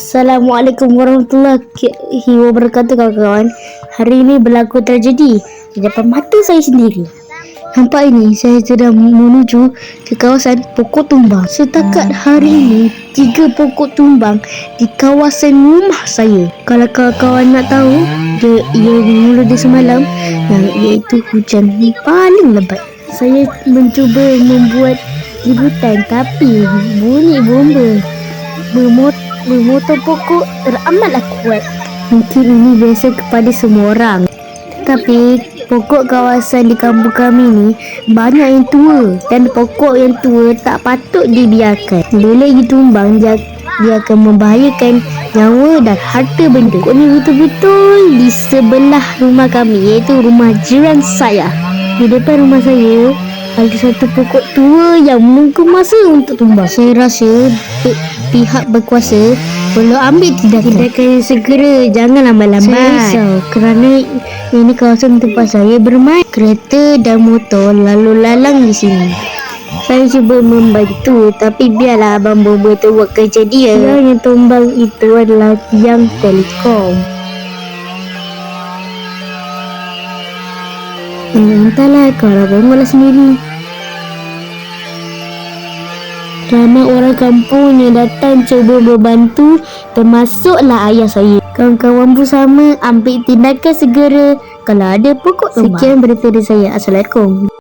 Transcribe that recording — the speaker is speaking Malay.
Assalamualaikum warahmatullahi wabarakatuh kawan-kawan. Hari ini berlaku tragedi di depan mata saya sendiri. Nampak ini saya sedang menuju ke kawasan pokok tumbang. Setakat hari ini tiga pokok tumbang di kawasan rumah saya. Kalau kawan-kawan nak tahu dia, ia bermula di semalam yang iaitu hujan paling lebat. Saya mencuba membuat liputan tapi bunyi bomba bermot bermotor pokok teramatlah kuat. Mungkin ini biasa kepada semua orang. Tapi pokok kawasan di kampung kami ni banyak yang tua dan pokok yang tua tak patut dibiarkan. Bila ditumbang dia dia akan membahayakan nyawa dan harta benda. Pokok ni betul-betul di sebelah rumah kami iaitu rumah jiran saya. Di depan rumah saya ada satu pokok tua yang menunggu masa untuk tumbang. Saya rasa pi- pihak berkuasa perlu ambil tindakan. Tindakan yang segera, jangan lambat-lambat. Saya risau kerana ini kawasan tempat saya bermain. Kereta dan motor lalu lalang di sini. Saya cuba membantu tapi biarlah abang Bobo tu buat kerja dia. Yang yang tumbang itu adalah tiang telekom. Hmm, entahlah kalau bangunlah sendiri. Ramai orang kampung yang datang cuba membantu termasuklah ayah saya. Kawan-kawan pun sama ambil tindakan segera kalau ada pokok tumbang. Sekian berita dari saya. Assalamualaikum.